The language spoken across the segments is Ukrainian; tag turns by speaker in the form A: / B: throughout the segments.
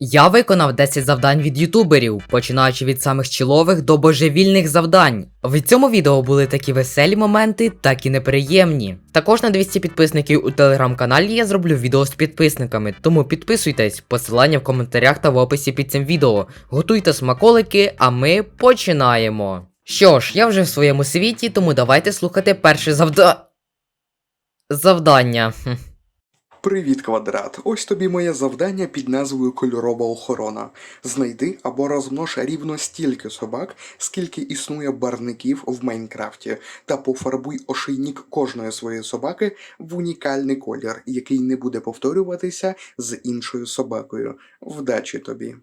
A: Я виконав 10 завдань від ютуберів, починаючи від самих чолових до божевільних завдань. В цьому відео були такі веселі моменти, так і неприємні. Також на 200 підписників у телеграм-каналі я зроблю відео з підписниками, тому підписуйтесь, посилання в коментарях та в описі під цим відео. Готуйте смаколики, а ми починаємо. Що ж, я вже в своєму світі, тому давайте слухати перше завда... завдання.
B: Привіт, квадрат! Ось тобі моє завдання під назвою Кольорова охорона. Знайди або розмнож рівно стільки собак, скільки існує барників в Майнкрафті, та пофарбуй ошейник кожної своєї собаки в унікальний колір, який не буде повторюватися з іншою собакою. Вдачі тобі!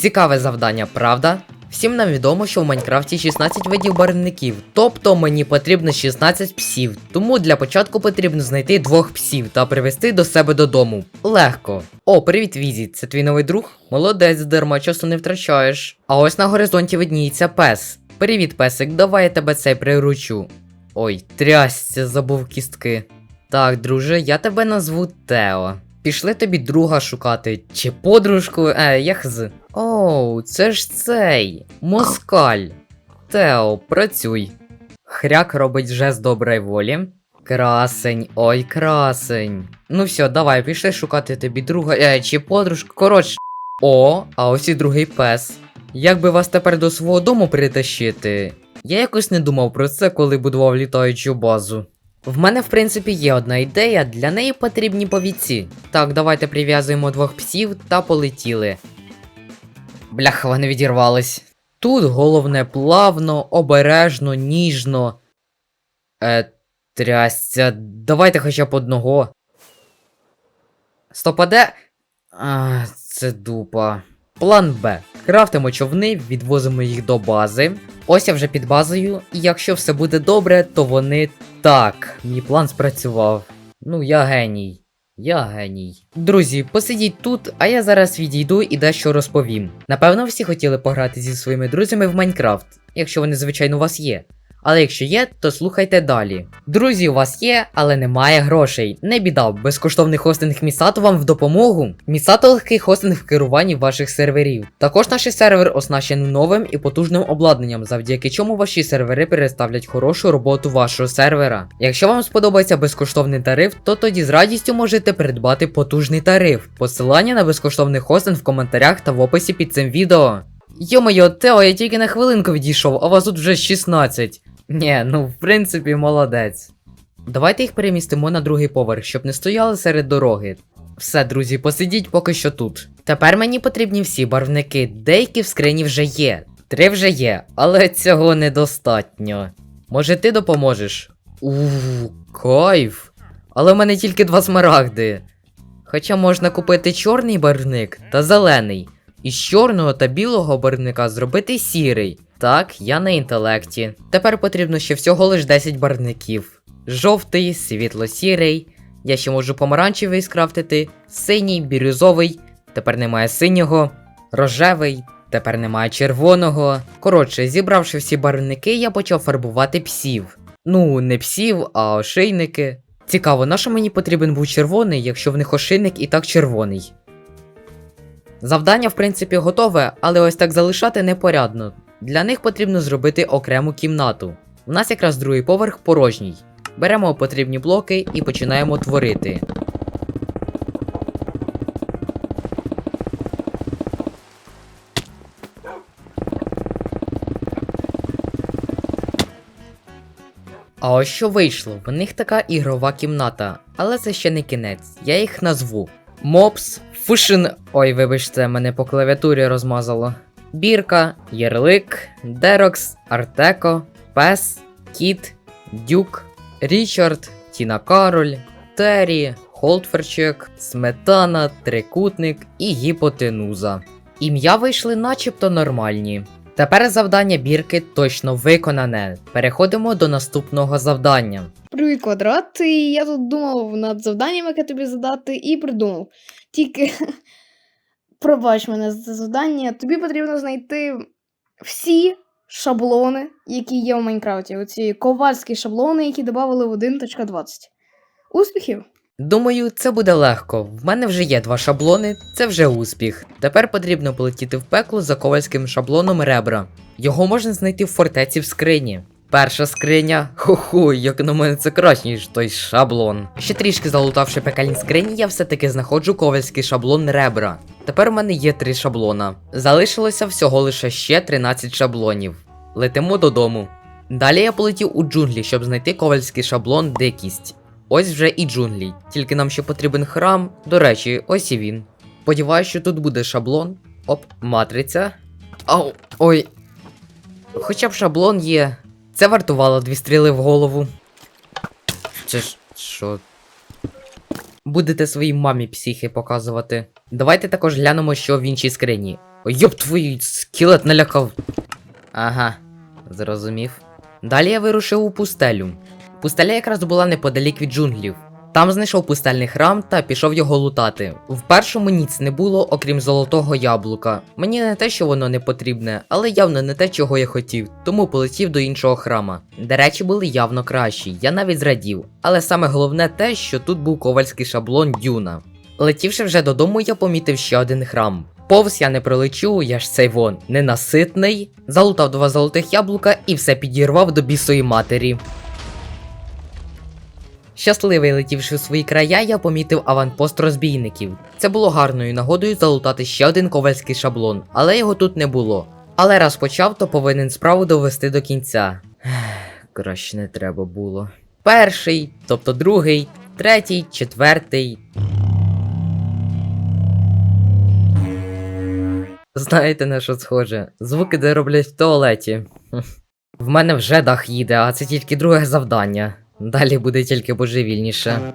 A: Цікаве завдання, правда? Всім нам відомо, що в Майнкрафті 16 видів барвників, тобто мені потрібно 16 псів. Тому для початку потрібно знайти двох псів та привезти до себе додому. Легко. О, привіт, Візі, це твій новий друг? Молодець, дарма часу не втрачаєш. А ось на горизонті видніється пес. Привіт, песик, давай я тебе цей приручу. Ой, трясся, забув кістки. Так, друже, я тебе назву Тео. Пішли тобі друга шукати, чи подружку, е, як з. Оу, це ж цей. Москаль. Тео, працюй. Хряк робить жест доброї волі. Красень, ой, красень. Ну все, давай, пішли шукати тобі друга, е, чи подружку. Коротше. О, а ось і другий пес. Як би вас тепер до свого дому притащити? Я якось не думав про це, коли будував літаючу базу. В мене, в принципі, є одна ідея, для неї потрібні повіці. Так, давайте прив'язуємо двох псів та полетіли. Бляха, вони відірвались. Тут головне плавно, обережно, ніжно. Е, трясця, давайте хоча б одного. Стоп, а де? А, це дупа. План Б. Крафтимо човни, відвозимо їх до бази. Ось я вже під базою, і якщо все буде добре, то вони так. Мій план спрацював. Ну, я геній. Я геній. Друзі, посидіть тут, а я зараз відійду і дещо розповім. Напевно, всі хотіли пограти зі своїми друзями в Майнкрафт, якщо вони, звичайно, у вас є. Але якщо є, то слухайте далі. Друзі, у вас є, але немає грошей. Не біда, безкоштовний хостинг Місато вам в допомогу. Місато легкий хостинг в керуванні ваших серверів. Також наш сервер оснащений новим і потужним обладнанням, завдяки чому ваші сервери переставлять хорошу роботу вашого сервера. Якщо вам сподобається безкоштовний тариф, то тоді з радістю можете придбати потужний тариф. Посилання на безкоштовний хостинг в коментарях та в описі під цим відео. Йо-моє, Тео, я тільки на хвилинку відійшов, а вас тут вже 16. Ні, ну в принципі, молодець. Давайте їх перемістимо на другий поверх, щоб не стояли серед дороги. Все, друзі, посидіть поки що тут. Тепер мені потрібні всі барвники, деякі в скрині вже є. Три вже є, але цього недостатньо. Може, ти допоможеш? Ууу, кайф. Але в мене тільки два смарагди. Хоча можна купити чорний барвник та зелений. Із чорного та білого барвника зробити сірий. Так, я на інтелекті. Тепер потрібно ще всього лиш 10 барвників. Жовтий, світло-сірий. Я ще можу помаранчевий скрафтити, синій, бірюзовий, тепер немає синього, рожевий, тепер немає червоного. Коротше, зібравши всі барвники, я почав фарбувати псів. Ну, не псів, а ошейники. Цікаво, на що мені потрібен був червоний, якщо в них ошейник і так червоний. Завдання, в принципі, готове, але ось так залишати непорядно. Для них потрібно зробити окрему кімнату. У нас якраз другий поверх порожній. Беремо потрібні блоки і починаємо творити. А ось що вийшло, в них така ігрова кімната, але це ще не кінець, я їх назву. Мопс, Фушин. Ой, вибачте, мене по клавіатурі розмазало. Бірка, Єрлик, Дерокс, Артеко, Пес, Кіт, Дюк, Річард, Тіна Кароль, Террі, Холтферчик, Сметана, Трикутник і Гіпотенуза. Ім'я вийшли начебто нормальні. Тепер завдання бірки точно виконане. Переходимо до наступного завдання.
C: Привіт, квадрат. І я тут думав над завданням, яке тобі задати, і придумав. Тільки пробач мене за це завдання. Тобі потрібно знайти всі шаблони, які є в Майнкрафті. Оці ковальські шаблони, які додали в 1.20. Успіхів!
A: Думаю, це буде легко. В мене вже є два шаблони, це вже успіх. Тепер потрібно полетіти в пекло за ковальським шаблоном ребра. Його можна знайти в фортеці в скрині. Перша скриня, ху-ху, як на мене це краще, ніж той шаблон. Ще трішки залутавши пекельні скрині, я все-таки знаходжу ковальський шаблон ребра. Тепер у мене є три шаблона. Залишилося всього лише ще 13 шаблонів. Летимо додому. Далі я полетів у джунглі, щоб знайти ковальський шаблон дикість. Ось вже і джунглі, тільки нам ще потрібен храм. До речі, ось і він. Сподіваюсь, що тут буде шаблон. Оп, матриця. Ау, ой. Хоча б шаблон є. Це вартувало дві стріли в голову. Це ж що? Будете своїй мамі психи показувати. Давайте також глянемо, що в іншій скрині. Йоп твій скелет налякав. Ага, зрозумів. Далі я вирушив у пустелю. Пустеля якраз була неподалік від джунглів. Там знайшов пустельний храм та пішов його лутати. В першому ніц не було, окрім золотого яблука. Мені не те, що воно не потрібне, але явно не те, чого я хотів, тому полетів до іншого храма. Де речі були явно кращі, я навіть зрадів. Але саме головне те, що тут був ковальський шаблон Дюна. Летівши вже додому, я помітив ще один храм. Повз я не пролечу, я ж цей вон ненаситний. Залутав два золотих яблука і все підірвав до бісої матері. Щасливий летівши в свої края, я помітив аванпост розбійників. Це було гарною нагодою залутати ще один ковальський шаблон, але його тут не було. Але раз почав, то повинен справу довести до кінця. Краще не треба було. Перший, тобто другий, третій, четвертий. Знаєте на що схоже? Звуки, де роблять в туалеті. В мене вже дах їде, а це тільки друге завдання. Далі буде тільки божевільніше.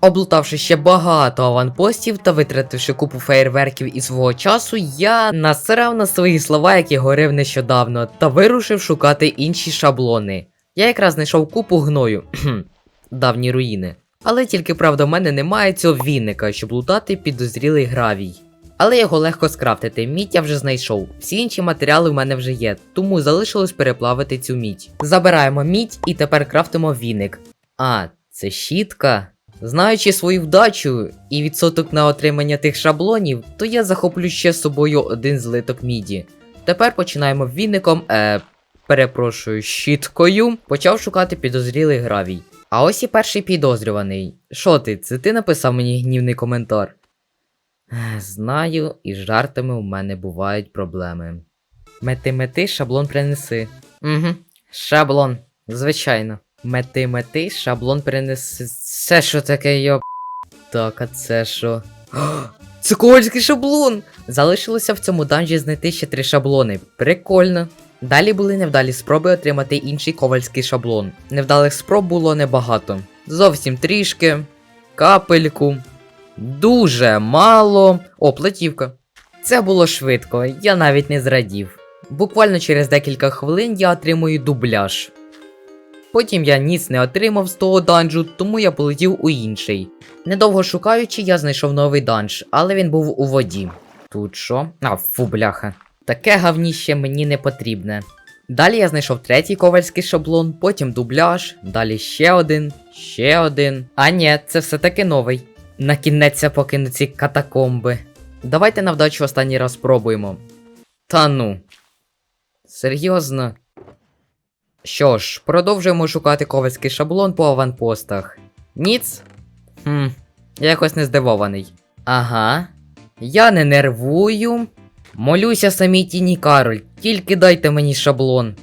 A: Облутавши ще багато аванпостів та витративши купу феєрверків і свого часу, я насрав на свої слова, які говорив нещодавно, та вирушив шукати інші шаблони. Я якраз знайшов купу гною, давні руїни. Але тільки правда, в мене немає цього вінника, щоб лутати підозрілий гравій. Але його легко скрафтити, мідь я вже знайшов. Всі інші матеріали в мене вже є, тому залишилось переплавити цю мідь. Забираємо мідь і тепер крафтимо віник. А, це щітка. Знаючи свою вдачу і відсоток на отримання тих шаблонів, то я захоплю ще з собою один злиток міді. Тепер починаємо віником, е, перепрошую, щіткою. Почав шукати підозрілий гравій. А ось і перший підозрюваний. Що ти? Це ти написав мені гнівний коментар? Знаю, і з жартами у мене бувають проблеми. Мети мети, шаблон принеси. Угу. Шаблон, звичайно. Мети мети, шаблон принеси. Це що таке, йоп. Так, а це що? Це ковальський шаблон! Залишилося в цьому данжі знайти ще три шаблони. Прикольно. Далі були невдалі спроби отримати інший ковальський шаблон. Невдалих спроб було небагато. Зовсім трішки. Капельку. Дуже мало. О, платівка. Це було швидко, я навіть не зрадів. Буквально через декілька хвилин я отримую дубляж. Потім я ніц не отримав з того данжу, тому я полетів у інший. Недовго шукаючи, я знайшов новий данж, але він був у воді. Тут що? А, фу, бляха. Таке гавніще мені не потрібне. Далі я знайшов третій ковальський шаблон, потім дубляж, далі ще один, ще один. А ні, це все-таки новий. На кінець покину ці катакомби. Давайте на вдачу останній раз спробуємо. Та ну. Серйозно. Що ж, продовжуємо шукати ковальський шаблон по аванпостах. Ніц? Хм, я якось не здивований. Ага. Я не нервую. Молюся самій тіні Кароль, тільки дайте мені шаблон.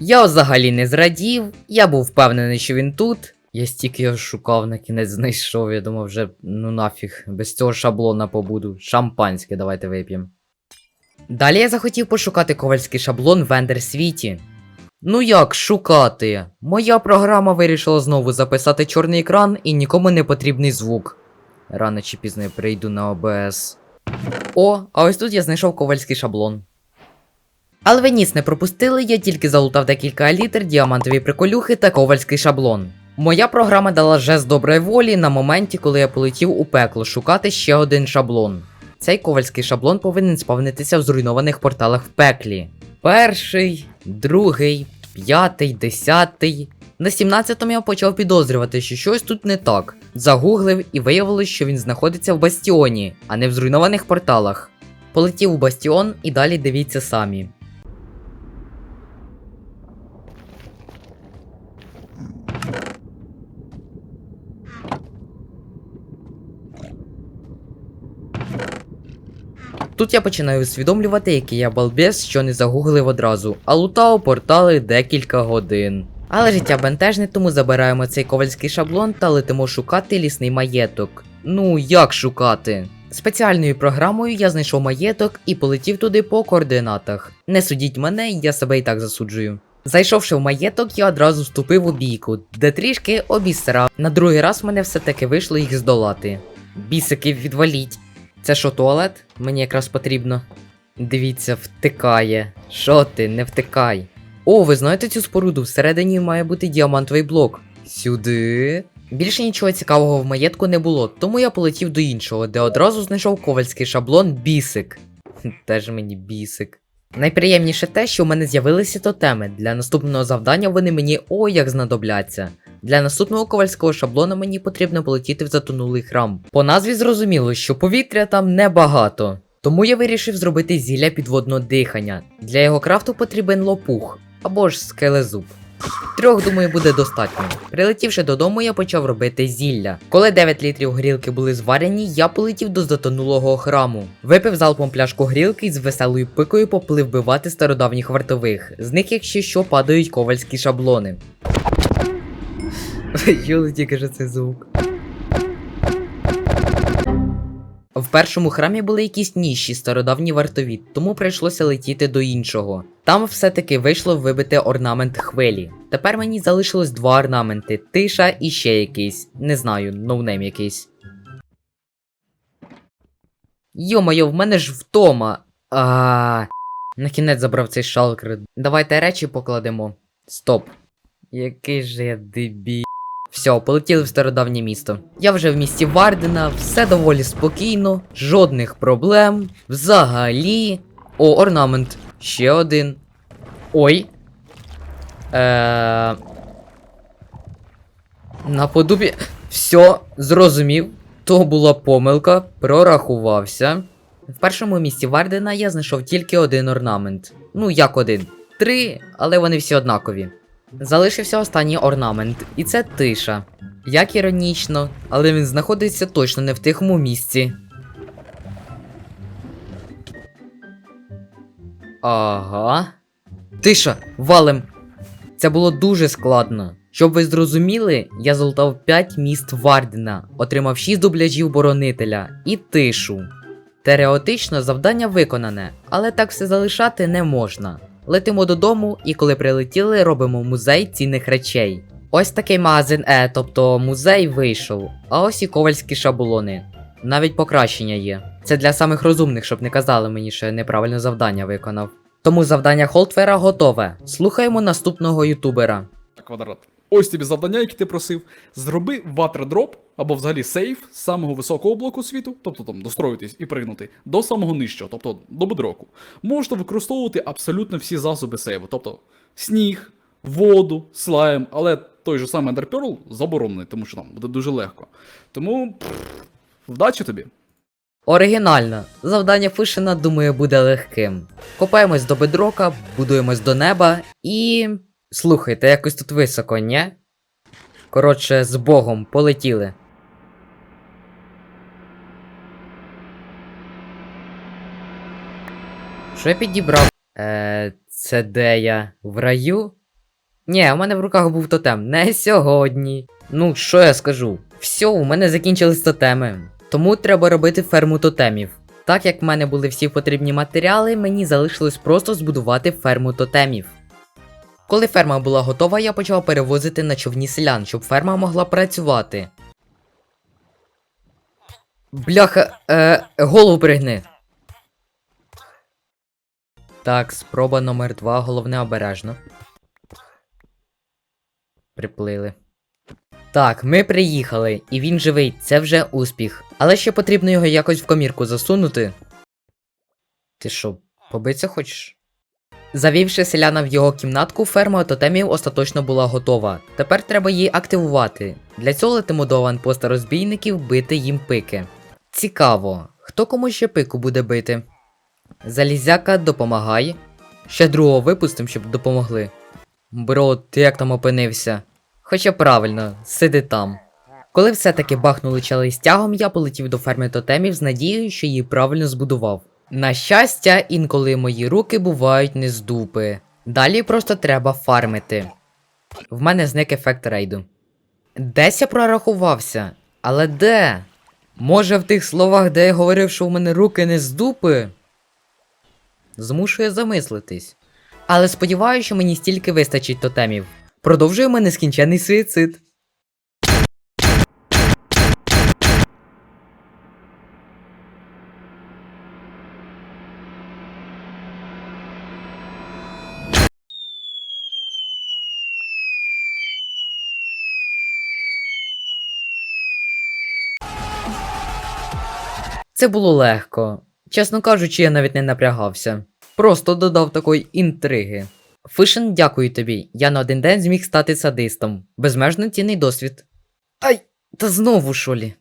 A: Я взагалі не зрадів, я був впевнений, що він тут. Я стільки його шукав, на кінець знайшов. Я думав, вже ну нафіг, без цього шаблона побуду. Шампанське давайте вип'ємо. Далі я захотів пошукати ковальський шаблон в Ендерсвіті. Ну як шукати? Моя програма вирішила знову записати чорний екран і нікому не потрібний звук. Рано чи пізно я прийду на ОБС. О, а ось тут я знайшов ковальський шаблон. Але ви ніц не пропустили, я тільки залутав декілька літер, діамантові приколюхи та ковальський шаблон. Моя програма дала жест доброї волі на моменті, коли я полетів у пекло шукати ще один шаблон. Цей ковальський шаблон повинен спавнитися в зруйнованих порталах в пеклі. Перший, другий, п'ятий, десятий. На 17-му я почав підозрювати, що щось тут не так. Загуглив і виявилось, що він знаходиться в бастіоні, а не в зруйнованих порталах. Полетів у бастіон і далі дивіться самі. Тут я починаю усвідомлювати, який я балбес, що не загуглив одразу, а лутав портали декілька годин. Але життя бентежне, тому забираємо цей ковальський шаблон та летимо шукати лісний маєток. Ну, як шукати? Спеціальною програмою я знайшов маєток і полетів туди по координатах. Не судіть мене, я себе і так засуджую. Зайшовши в маєток, я одразу вступив у бійку, де трішки обісрав. На другий раз мене все-таки вийшло їх здолати. Бісики, відваліть. Це що, туалет? Мені якраз потрібно. Дивіться, втикає. Що ти, не втикай. О, ви знаєте цю споруду? Всередині має бути діамантовий блок. Сюди. Більше нічого цікавого в маєтку не було, тому я полетів до іншого, де одразу знайшов ковальський шаблон бісик. Теж мені бісик. Найприємніше те, що в мене з'явилися тотеми. Для наступного завдання вони мені ой як знадобляться. Для наступного ковальського шаблона мені потрібно полетіти в затонулий храм. По назві зрозуміло, що повітря там небагато. Тому я вирішив зробити зілля підводного дихання. Для його крафту потрібен лопух або ж скелезуб. Трьох, думаю, буде достатньо. Прилетівши додому, я почав робити зілля. Коли 9 літрів горілки були зварені, я полетів до затонулого храму. Випив залпом пляшку грілки і з веселою пикою поплив бивати стародавніх вартових. З них, якщо що, падають ковальські шаблони. Чули тільки що цей звук. В першому храмі були якісь ніші стародавні вартові, тому прийшлося летіти до іншого. Там все-таки вийшло вибити орнамент хвилі. Тепер мені залишилось два орнаменти: тиша і ще якийсь. Не знаю, ноунейм якийсь. Йо-моє, в мене ж втома. А. На кінець забрав цей шалкер. Давайте речі покладемо. Стоп. Який же я дебіль. Все, полетіли в стародавнє місто. Я вже в місті Вардена, все доволі спокійно, жодних проблем. Взагалі. О, орнамент. Ще один. Ой. Е... Наподобі. Все, зрозумів. То була помилка, прорахувався. В першому місті Вардена я знайшов тільки один орнамент. Ну, як один? Три, але вони всі однакові. Залишився останній орнамент, і це тиша. Як іронічно, але він знаходиться точно не в тихому місці. Ага. Тиша, валим. Це було дуже складно. Щоб ви зрозуміли, я залутав 5 міст Вардена, отримав 6 дубляжів боронителя і тишу. Теоретично завдання виконане, але так все залишати не можна. Летимо додому, і коли прилетіли, робимо музей цінних речей. Ось такий магазин Е, тобто музей вийшов, а ось і ковальські шаблони. Навіть покращення є. Це для самих розумних, щоб не казали мені, що я неправильне завдання виконав. Тому завдання Холтвера готове. Слухаємо наступного ютубера.
D: квадрат. Ось тобі завдання, яке ти просив. Зроби ватер-дроп або взагалі сейф з самого високого блоку світу, тобто там достроїтись і пригнути, до самого нижчого, тобто до бедроку. Можете використовувати абсолютно всі засоби сейву, тобто сніг, воду, слайм, але той же самий Ender заборонений, тому що там буде дуже легко. Тому пф, вдачі тобі.
A: Оригінально. Завдання Фишена, думаю, буде легким. Копаємось до бедрока, будуємось до неба і. Слухайте, якось тут високо, ні? Коротше, з Богом, полетіли. Що я підібрав? Е, це де я? В раю? Ні, у мене в руках був тотем. Не сьогодні. Ну, що я скажу? Все, у мене закінчились тотеми. Тому треба робити ферму тотемів. Так як в мене були всі потрібні матеріали, мені залишилось просто збудувати ферму тотемів. Коли ферма була готова, я почав перевозити на човні селян, щоб ферма могла працювати. Бляха, е, голову пригни. Так, спроба номер два, головне обережно. Приплили. Так, ми приїхали, і він живий, це вже успіх. Але ще потрібно його якось в комірку засунути. Ти що, побиться хочеш? Завівши селяна в його кімнатку, ферма тотемів остаточно була готова. Тепер треба її активувати. Для цього летимо до аванпоста розбійників бити їм пики. Цікаво, хто кому ще пику буде бити? Залізяка, допомагай. Ще другого випустим, щоб допомогли. Бро, ти як там опинився? Хоча правильно, сиди там. Коли все-таки бахнули чали з тягом, я полетів до ферми тотемів з надією, що її правильно збудував. На щастя, інколи мої руки бувають не з дупи. Далі просто треба фармити. В мене зник ефект рейду. Десь я прорахувався. Але де? Може в тих словах, де я говорив, що в мене руки не з дупи? Змушує замислитись. Але сподіваюся, що мені стільки вистачить тотемів. Продовжуємо нескінчений суїцид. Це було легко. Чесно кажучи, я навіть не напрягався. Просто додав такої інтриги. Фишен, дякую тобі. Я на один день зміг стати садистом. Безмежно цінний досвід. Ай, та знову шолі.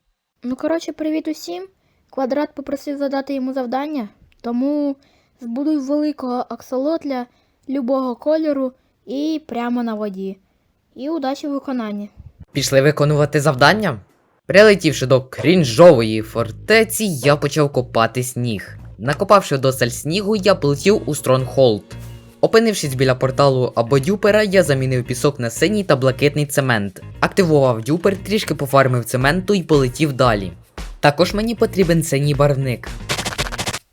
E: Ну, коротше, привіт усім. Квадрат попросив задати йому завдання, тому збудуй великого аксолотля любого кольору і прямо на воді. І удачі в виконанні.
A: Пішли виконувати завдання? Прилетівши до крінжової фортеці, я почав копати сніг. Накопавши досаль снігу, я полетів у Стронгхолд. Опинившись біля порталу або дюпера, я замінив пісок на синій та блакитний цемент. Активував дюпер, трішки пофармив цементу і полетів далі. Також мені потрібен синій барвник.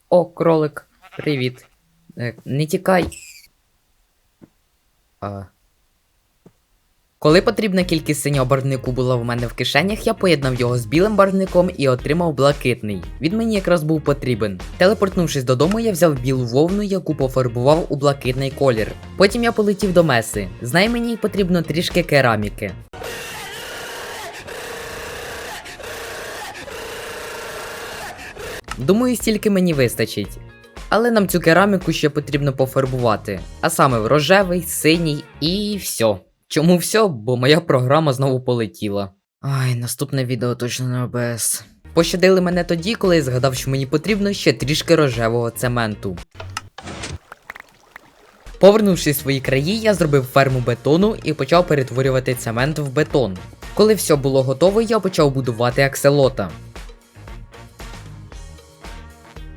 A: О, кролик, привіт. Е, не тікай. А. Коли потрібна кількість синього барвнику була в мене в кишенях, я поєднав його з білим барвником і отримав блакитний. Він мені якраз був потрібен. Телепортнувшись додому, я взяв білу вовну, яку пофарбував у блакитний колір. Потім я полетів до меси. З Знай мені потрібно трішки кераміки. Думаю, стільки мені вистачить. Але нам цю кераміку ще потрібно пофарбувати, а саме в рожевий, синій і все. Чому все? Бо моя програма знову полетіла. Ай, наступне відео точно на ОБС. Пощадили мене тоді, коли я згадав, що мені потрібно ще трішки рожевого цементу. Повернувшись в свої краї, я зробив ферму бетону і почав перетворювати цемент в бетон. Коли все було готово, я почав будувати акселота.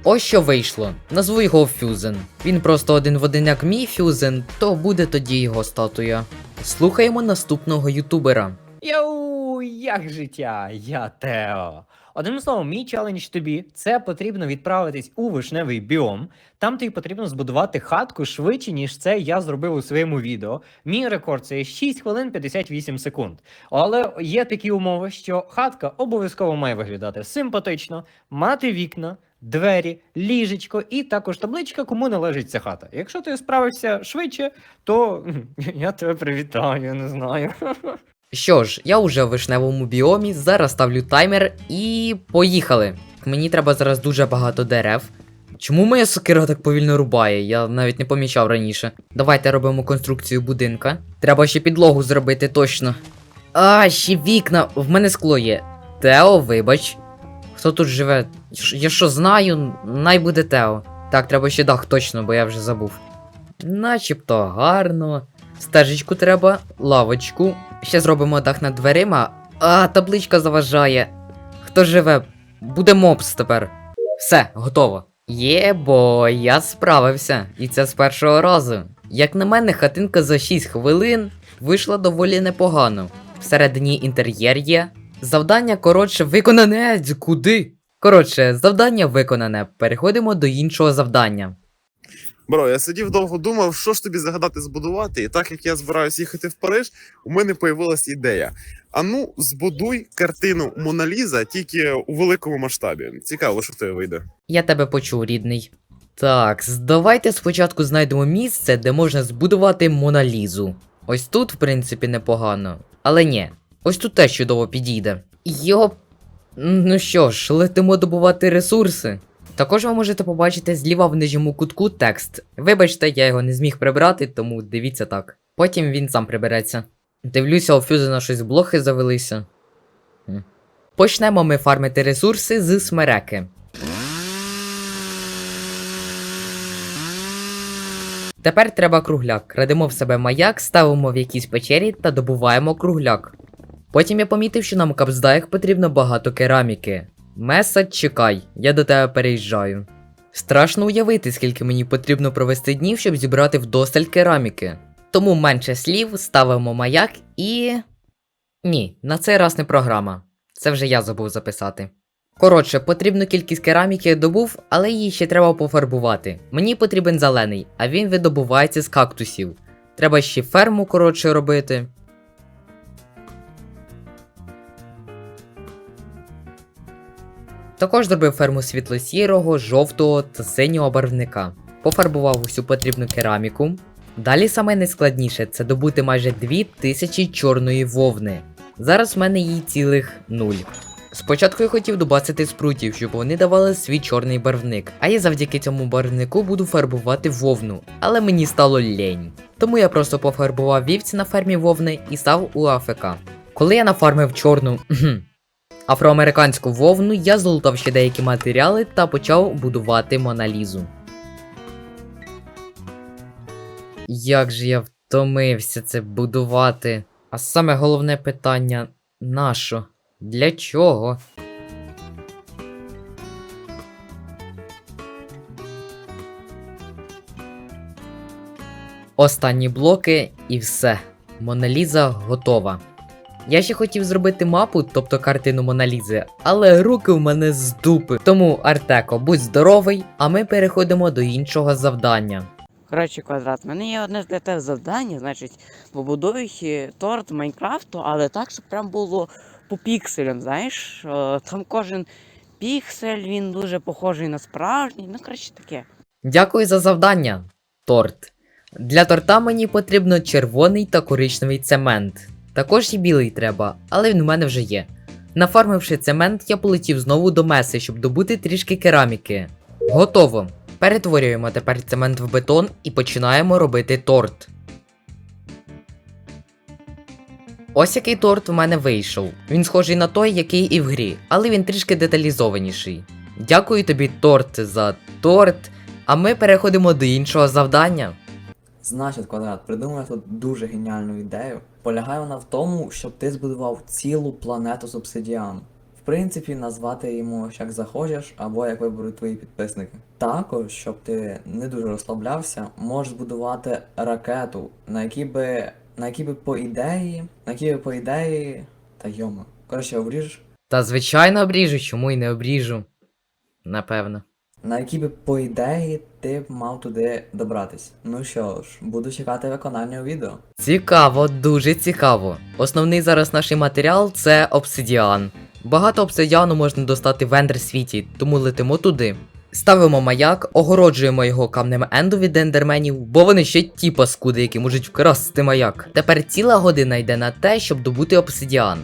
A: Ось що вийшло. Назву його Фюзен. Він просто один в один як мій Фюзен, то буде тоді його статуя. Слухаємо наступного ютубера.
F: Йоу, як життя? Я Тео. Одним словом, мій челендж тобі це потрібно відправитись у вишневий біом. Там тобі потрібно збудувати хатку швидше, ніж це я зробив у своєму відео. Мій рекорд це 6 хвилин 58 секунд. Але є такі умови, що хатка обов'язково має виглядати симпатично, мати вікна. Двері, ліжечко і також табличка, кому належить ця хата. Якщо ти справишся швидше, то я тебе привітаю, не знаю.
A: Що ж, я вже в вишневому біомі, зараз ставлю таймер і поїхали. Мені треба зараз дуже багато дерев. Чому моя сокира так повільно рубає? Я навіть не помічав раніше. Давайте робимо конструкцію будинка. Треба ще підлогу зробити точно. А, ще вікна. В мене скло є. Тео, вибач. Хто тут живе? Я що знаю, най буде Тео. Так, треба ще дах точно, бо я вже забув. Начебто гарно. Стежечку треба, лавочку. Ще зробимо дах над дверима. А, табличка заважає. Хто живе? Буде мопс тепер. Все, готово. Є, бо я справився. І це з першого разу. Як на мене, хатинка за 6 хвилин вийшла доволі непогано. Всередині інтер'єр є. Завдання, коротше, виконане. Куди? Коротше, завдання виконане. Переходимо до іншого завдання.
G: Бро, я сидів довго думав, що ж тобі загадати збудувати, і так як я збираюсь їхати в Париж, у мене появилась ідея. А ну, збудуй картину Моналіза тільки у великому масштабі. Цікаво, що в тебе вийде.
A: Я тебе почув, рідний. Так, давайте спочатку знайдемо місце, де можна збудувати Моналізу. Ось тут, в принципі, непогано. Але ні, ось тут теж чудово підійде. Йоп. Ну що ж, летимо добувати ресурси. Також ви можете побачити зліва в нижньому кутку текст. Вибачте, я його не зміг прибрати, тому дивіться так. Потім він сам прибереться. Дивлюся, у Фюзена щось блохи завелися. Почнемо ми фармити ресурси з смереки. Тепер треба кругляк. Крадемо в себе маяк, ставимо в якійсь печері та добуваємо кругляк. Потім я помітив, що нам у капздаях потрібно багато кераміки. Меса, чекай, я до тебе переїжджаю. Страшно уявити, скільки мені потрібно провести днів, щоб зібрати вдосталь кераміки. Тому менше слів, ставимо маяк і. Ні, на цей раз не програма. Це вже я забув записати. Коротше, потрібну кількість кераміки я добув, але її ще треба пофарбувати. Мені потрібен зелений, а він видобувається з кактусів. Треба ще ферму коротше робити. Також зробив ферму світло-сірого, жовтого та синього барвника. Пофарбував усю потрібну кераміку. Далі саме найскладніше це добути майже 2000 чорної вовни. Зараз в мене її цілих нуль. Спочатку я хотів добацити спрутів, щоб вони давали свій чорний барвник, а я завдяки цьому барвнику буду фарбувати вовну, але мені стало лень. Тому я просто пофарбував вівці на фермі вовни і став у АФК. Коли я нафармив чорну афроамериканську вовну, я золотав ще деякі матеріали та почав будувати Моналізу. Як же я втомився це будувати. А саме головне питання: нащо? Для чого? Останні блоки і все. Моналіза готова. Я ще хотів зробити мапу, тобто картину Моналізи, але руки в мене з дупи. Тому, Артеко, будь здоровий, а ми переходимо до іншого завдання.
H: Коротше, квадрат, в мене є одне для тебе завдання, значить, побудуй е, торт Майнкрафту, але так, щоб прям було по пікселям, знаєш. Е, Там кожен піксель, він дуже похожий на справжній, ну коротше таке.
A: Дякую за завдання, торт. Для торта мені потрібно червоний та коричневий цемент. Також і білий треба, але він у мене вже є. Нафармивши цемент, я полетів знову до меси, щоб добути трішки кераміки. Готово. Перетворюємо тепер цемент в бетон і починаємо робити торт. Ось який торт в мене вийшов. Він схожий на той, який і в грі, але він трішки деталізованіший. Дякую тобі, торт, за торт. А ми переходимо до іншого завдання.
I: Значить, квадрат, придумав тут дуже геніальну ідею. Полягає вона в тому, щоб ти збудував цілу планету з обсидіану. В принципі, назвати її можеш як захочеш, або як виберуть твої підписники. Також, щоб ти не дуже розслаблявся, можеш збудувати ракету, на якій би. на якій би по ідеї. на якій би по ідеї. Та йома. Коротше, обріжеш.
A: Та звичайно обріжу, чому й не обріжу. Напевно.
I: На якій би по ідеї ти мав туди добратись. Ну що ж, буду чекати виконання у відео.
A: Цікаво, дуже цікаво. Основний зараз наш матеріал це обсидіан. Багато обсидіану можна достати в ендер світі, тому летимо туди. Ставимо маяк, огороджуємо його камнем енду від ендерменів, бо вони ще ті паскуди, які можуть вкрасти маяк. Тепер ціла година йде на те, щоб добути обсидіан.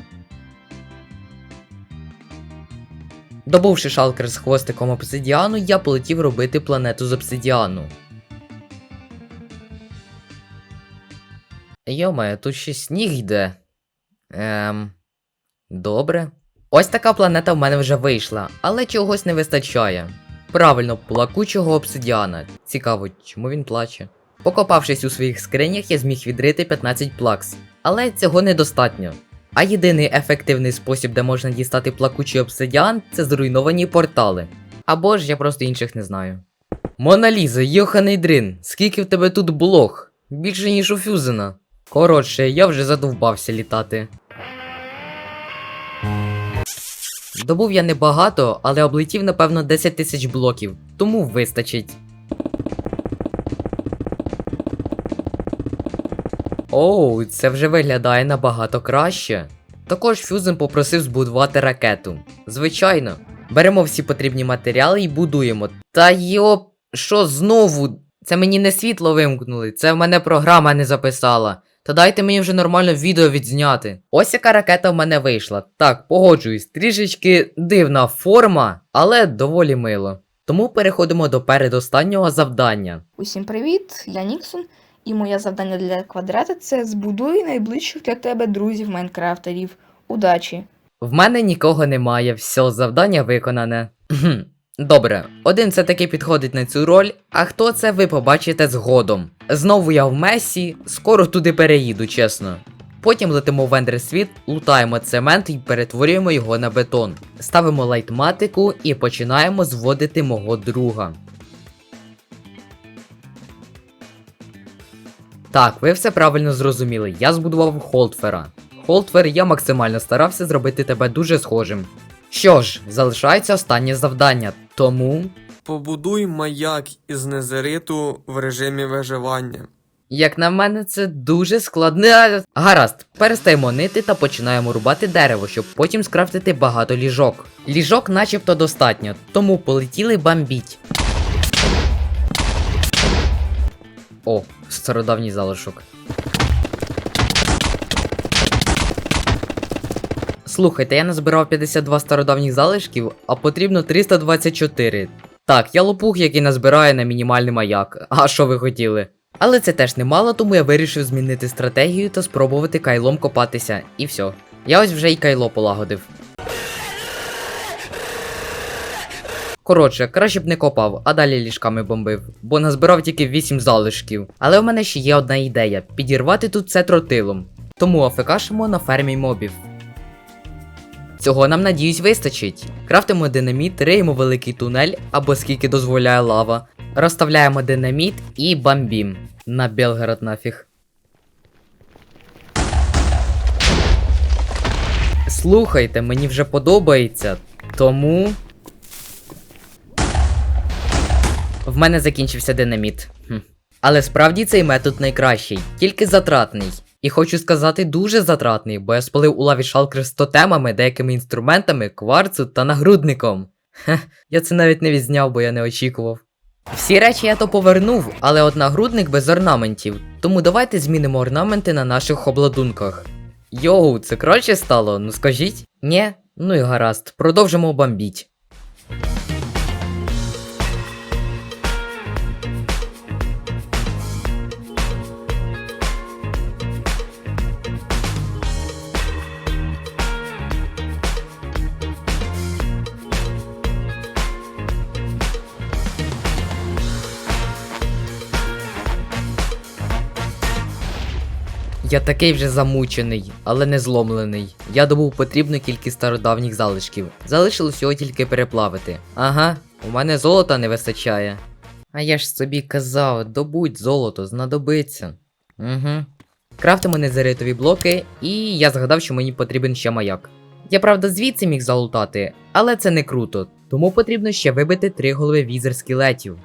A: Добувши шалкер з хвостиком обсидіану, я полетів робити планету з обсидіану. Йомає, тут ще сніг йде. Ем. Добре. Ось така планета в мене вже вийшла, але чогось не вистачає. Правильно, плакучого обсидіана. Цікаво, чому він плаче. Покопавшись у своїх скринях, я зміг відрити 15 плакс, але цього недостатньо. А єдиний ефективний спосіб, де можна дістати плакучий обсидіан, це зруйновані портали. Або ж я просто інших не знаю. Моналіза, йоханий дрин, скільки в тебе тут блох? Більше ніж у Фюзена. Коротше, я вже задовбався літати. Добув я небагато, але облетів, напевно, 10 тисяч блоків, тому вистачить. Оу, це вже виглядає набагато краще. Також Фюзен попросив збудувати ракету. Звичайно, беремо всі потрібні матеріали і будуємо. Та йоп, що знову? Це мені не світло вимкнули, це в мене програма не записала. Та дайте мені вже нормально відео відзняти. Ось яка ракета в мене вийшла. Так, погоджуюсь, трішечки дивна форма, але доволі мило. Тому переходимо до передостаннього завдання.
C: Усім привіт, я Ніксон, і моє завдання для квадрата це збудуй найближчих для тебе друзів майнкрафтерів. Удачі!
A: В мене нікого немає, все, завдання виконане. Добре, один все таки підходить на цю роль, а хто це ви побачите згодом. Знову я в Месі, скоро туди переїду, чесно. Потім летимо в Ендерсвіт, лутаємо цемент і перетворюємо його на бетон. Ставимо лайтматику і починаємо зводити мого друга. Так, ви все правильно зрозуміли. Я збудував Холдфера. Холдфер, я максимально старався зробити тебе дуже схожим. Що ж, залишається останнє завдання, тому.
J: Побудуй маяк із незериту в режимі виживання.
A: Як на мене, це дуже складне. Гаразд, перестаємо нити та починаємо рубати дерево, щоб потім скрафтити багато ліжок. Ліжок начебто достатньо, тому полетіли бомбіть. О, стародавній залишок. Слухайте, я назбирав 52 стародавніх залишків, а потрібно 324. Так, я лопух, який назбирає на мінімальний маяк. А що ви хотіли? Але це теж немало, тому я вирішив змінити стратегію та спробувати кайлом копатися. І все. Я ось вже й кайло полагодив. Коротше, краще б не копав, а далі ліжками бомбив, бо назбирав тільки 8 залишків. Але в мене ще є одна ідея: підірвати тут все тротилом. Тому афекашимо на фермі мобів. Цього нам надіюсь вистачить. Крафтимо динаміт, риємо великий тунель або скільки дозволяє лава. Розставляємо динаміт і бомбім. На Белгород нафіг. Слухайте, мені вже подобається. Тому. В мене закінчився динаміт. Хм. Але справді цей метод найкращий, тільки затратний. І хочу сказати, дуже затратний, бо я спалив у лаві шалкер з тотемами, деякими інструментами, кварцу та нагрудником. Хе, я це навіть не відзняв, бо я не очікував. Всі речі я то повернув, але от нагрудник без орнаментів. Тому давайте змінимо орнаменти на наших обладунках. Йоу, це краще стало, ну скажіть? Нє? Ну і гаразд, продовжимо бомбіть. Я такий вже замучений, але не зломлений. Я добув потрібну кількість стародавніх залишків. Залишилось його тільки переплавити. Ага, у мене золота не вистачає. А я ж собі казав, добудь золото, знадобиться. Угу. Крафтимо незеритові блоки, і я згадав, що мені потрібен ще маяк. Я правда звідси міг залутати, але це не круто, тому потрібно ще вибити три голови візер скелетів.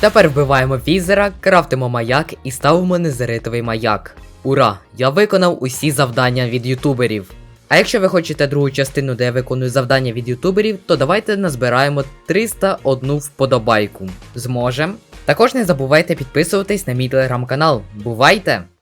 A: Тепер вбиваємо візера, крафтимо маяк і ставимо незеритовий маяк. Ура! Я виконав усі завдання від ютуберів. А якщо ви хочете другу частину, де я виконую завдання від ютуберів, то давайте назбираємо 301 вподобайку. Зможем? Також не забувайте підписуватись на мій телеграм-канал. Бувайте!